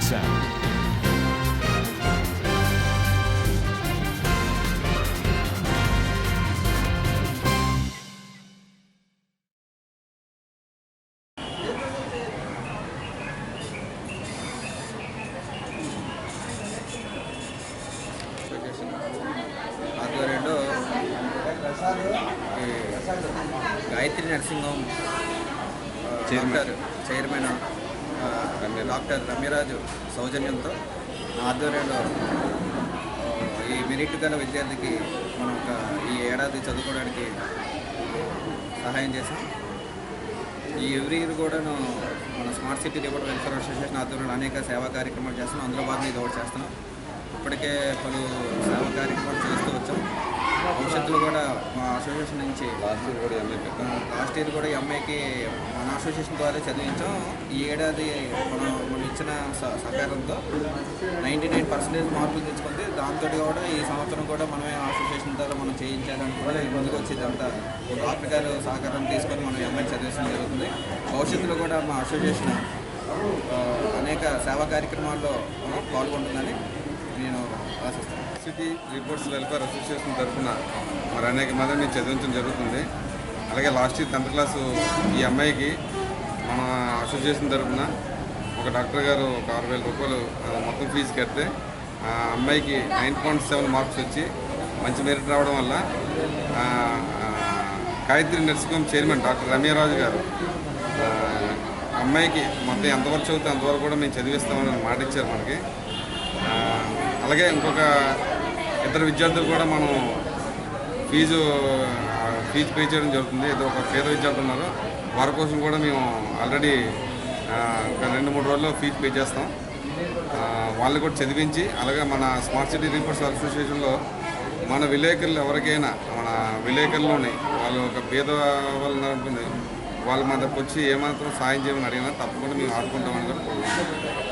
sound. ఆధ్వర్యంలో ఈ గాయత్రి ఆ, డాక్టర్ చైర్మన్ డాక్టర్ రమ్యరాజు సౌజన్యంతో ఆధ్వర్యంలో ఈ మెరిట్ గల విద్యార్థికి మనం ఒక ఈ ఏడాది చదువుకోవడానికి సహాయం చేశాం. ఈ ఎవ్రీ ఇయర్ కూడాను మన smart city report welfare association ఆధ్వర్యంలో అనేక సేవా కార్యక్రమాలు చేస్తున్నాం. అందులో భాగంగా ఇది ఒకటి చేస్తున్నాం. ఇప్పటికే పలు సేవా కార్యక్రమాలు భవిష్యత్తులో కూడా మా అసోసియేషన్ నుంచి లాస్ట్ ఇయర్ కూడా ఎంఏ లాస్ట్ ఇయర్ కూడా అమ్మాయికి మన అసోసియేషన్ ద్వారా చదివించాం. ఈ ఏడాది మనం మనం ఇచ్చిన స- సహకారంతో నైంటీ నైన్ పర్సెంటేజ్ మార్కులు తెచ్చుకుంది దాంతో కూడా ఈ సంవత్సరం కూడా మనమే అసోసియేషన్ ద్వారా మనం చేయించాలని కూడా ముందుకు వచ్చేది అంతా డాక్టర్ గారు సహకారం తీసుకొని మనం అమ్మాయి చదివించడం జరుగుతుంది. భవిష్యత్తులో కూడా మా అసోసియేషన్ అనేక సేవా కార్యక్రమాల్లో పాల్గొంటుందని నేను ఆశిస్తాను రిపోర్ట్స్ వెల్ఫేర్ అసోసియేషన్ తరఫున మరి అనేక మంది మేము చదివించడం జరుగుతుంది. అలాగే లాస్ట్ ఇయర్ టెన్త్ క్లాసు ఈ అమ్మాయికి మన అసోసియేషన్ తరఫున ఒక డాక్టర్ గారు ఒక ఆరు వేల రూపాయలు మొత్తం ఫీజు కడితే ఆ అమ్మాయికి నైన్ పాయింట్ సెవెన్ మార్క్స్ వచ్చి మంచి మెరిట్ రావడం వల్ల Gayatri nursing home chairman doctor Ramyaraju గారు అమ్మాయికి మొత్తం ఎంతవరకు చదివితే అంతవరకు కూడా మేము చదివిస్తామని మాట ఇచ్చారు మనకి. అలాగే ఇంకొక ఇద్దరు విద్యార్థులు కూడా మనం ఫీజు ఫీజు పే చేయడం జరుగుతుంది. ఇది ఒక పేద విద్యార్థులు ఉన్నారు. వారి కోసం కూడా మేము ఆల్రెడీ ఒక రెండు మూడు రోజుల్లో ఫీజు పే చేస్తాం. వాళ్ళు కూడా చదివించి అలాగే మన స్మార్ట్ సిటీ రిపోర్ట్స్ అసోసియేషన్లో మన విలేకరులు ఎవరికైనా మన విలేకరులోని వాళ్ళు ఒక పేద వాళ్ళు ఉంటుంది వాళ్ళ మన దగ్గరకు వచ్చి ఏమాత్రం సాయం చేయమని అడిగినా తప్పకుండా మేము ఆడుకుంటామని కూడా కోరుకుంటున్నాం.